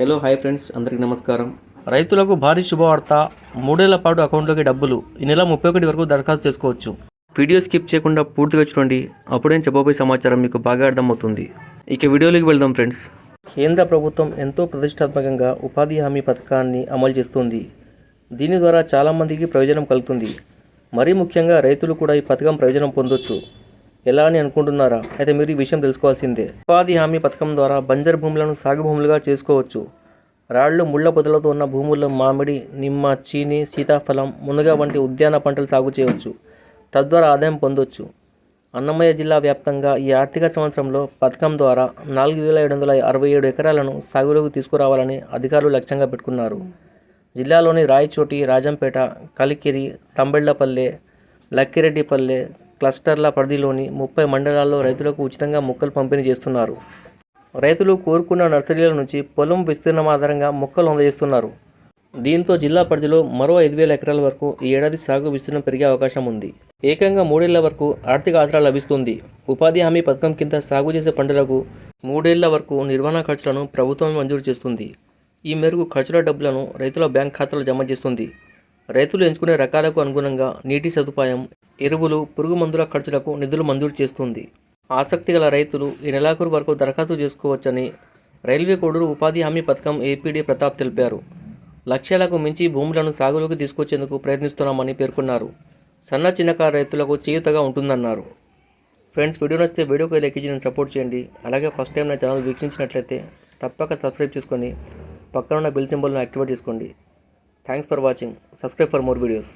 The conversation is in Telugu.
హలో హాయ్ ఫ్రెండ్స్ అందరికీ నమస్కారం. రైతులకు భారీ శుభవార్త. మూడేళ్ళ పాటు అకౌంట్లోకి డబ్బులు. ఈ నెల ముప్పై ఒకటి వరకు దరఖాస్తు చేసుకోవచ్చు. వీడియో స్కిప్ చేయకుండా పూర్తిగా చూడండి. అప్పుడే చెప్పబోయే సమాచారం మీకు బాగా అర్థమవుతుంది. ఇక వీడియోలోకి వెళ్దాం ఫ్రెండ్స్ కేంద్ర ప్రభుత్వం ఎంతో ప్రతిష్టాత్మకంగా ఉపాధి హామీ పథకాన్ని అమలు చేస్తుంది. దీని ద్వారా చాలామందికి ప్రయోజనం కలుగుతుంది. మరీ ముఖ్యంగా రైతులు కూడా ఈ పథకం ప్రయోజనం పొందొచ్చు. ఎలా అని అనుకుంటున్నారా? అయితే మీరు ఈ విషయం తెలుసుకోవాల్సిందే. ఉపాధి హామీ పథకం ద్వారా బంజర్ భూములను సాగు భూములుగా చేసుకోవచ్చు. రాళ్ళు ముళ్ళ పొదలతో ఉన్న భూముల్లో మామిడి నిమ్మ చీని సీతాఫలం మునగ వంటి ఉద్యాన పంటలు సాగు చేయవచ్చు. తద్వారా ఆదాయం పొందొచ్చు. అన్నమయ్య జిల్లా వ్యాప్తంగా ఈ ఆర్థిక సంవత్సరంలో పథకం ద్వారా నాలుగు వేల ఏడు వందల అరవై ఏడు ఎకరాలను సాగులోకి తీసుకురావాలని అధికారులు లక్ష్యంగా పెట్టుకున్నారు. జిల్లాలోని రాయచోటి రాజంపేట కలికిరి తంబెళ్ళపల్లె లక్కిరెడ్డిపల్లె క్లస్టర్ల పరిధిలోని ముప్పై మండలాల్లో రైతులకు ఉచితంగా మొక్కలు పంపిణీ చేస్తున్నారు. రైతులు కోరుకున్న నర్సరీల నుంచి పొలం విస్తీర్ణం ఆధారంగా మొక్కలు అందజేస్తున్నారు. దీంతో జిల్లా పరిధిలో మరో ఐదు వేల ఎకరాల వరకు ఈ ఏడాది సాగు విస్తీర్ణం పెరిగే అవకాశం ఉంది. ఏకంగా మూడేళ్ళ వరకు ఆర్థిక ఆసరా లభిస్తుంది. ఉపాధి హామీ పథకం కింద సాగు చేసే పంటలకు మూడేళ్ళ వరకు నిర్వహణ ఖర్చులను ప్రభుత్వం మంజూరు చేస్తుంది. ఈ మేరకు ఖర్చుల డబ్బులను రైతుల బ్యాంక్ ఖాతాలో జమ చేస్తుంది. రైతులు ఎంచుకునే రకాలకు అనుగుణంగా నీటి సదుపాయం ఎరువులు పురుగు మందుల ఖర్చులకు నిధులు మంజూరు చేస్తుంది. ఆసక్తి గల రైతులు ఈ నెలాఖరు వరకు దరఖాస్తు చేసుకోవచ్చని రైల్వే కోడూరు ఉపాధి హామీ పథకం ఏపీడీ ప్రతాప్ తెలిపారు. లక్ష్యాలకు మించి భూములను సాగులోకి తీసుకొచ్చేందుకు ప్రయత్నిస్తున్నామని పేర్కొన్నారు. సన్న చిన్నకారు రైతులకు చేయుతగా ఉంటుందన్నారు. ఫ్రెండ్స్ వీడియో నచ్చితే వీడియోకి లెక్కించి నేను సపోర్ట్ చేయండి. అలాగే ఫస్ట్ టైం నా ఛానల్ వీక్షించినట్లయితే తప్పక సబ్స్క్రైబ్ చేసుకొని పక్కన ఉన్న బెల్ సింబల్ను యాక్టివేట్ చేసుకోండి. Thanks for watching subscribe for more videos